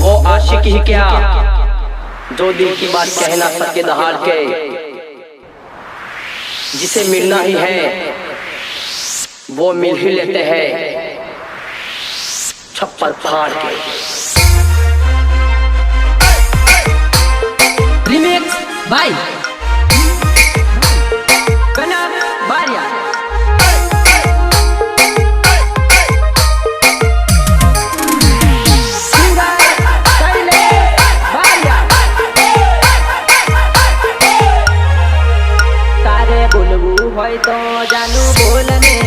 वो आशिक ही क्या? जो दिल की बात कहना सके दहाड़ के। जिसे मिलना ही है, वो मिल ही लेते हैं। छप्पर फाड़ के। મોજાનું બોલને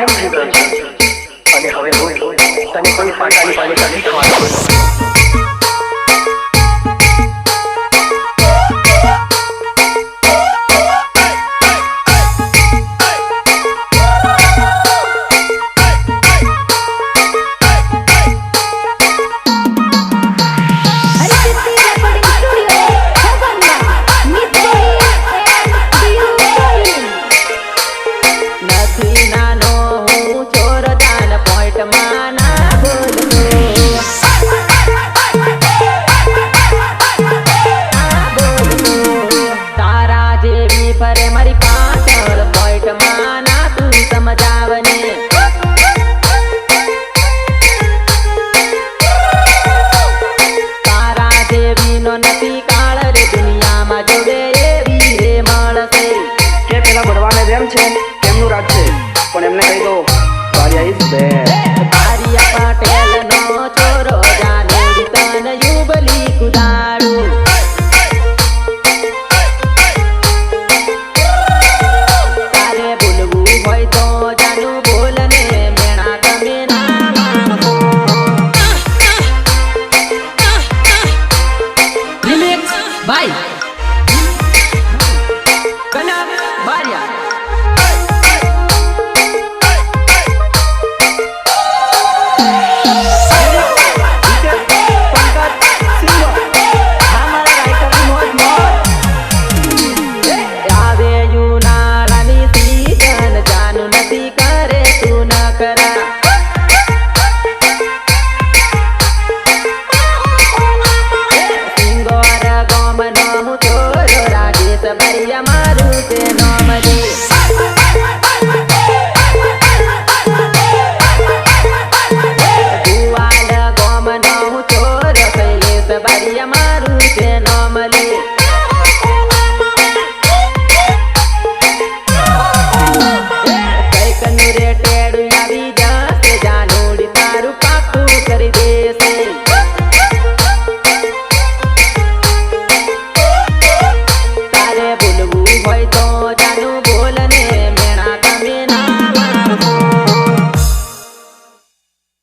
પ્રેમ લીધો છે અને હવે હું તને કોઈ પાટાની પાણી નથી ખવાનો. ડૂબે બારિયા પટેલ નો છોરો જાને તન યુબલી કુદાડું તારે બોલવું હોય તો જાનું ભાઈ કનક બારિયા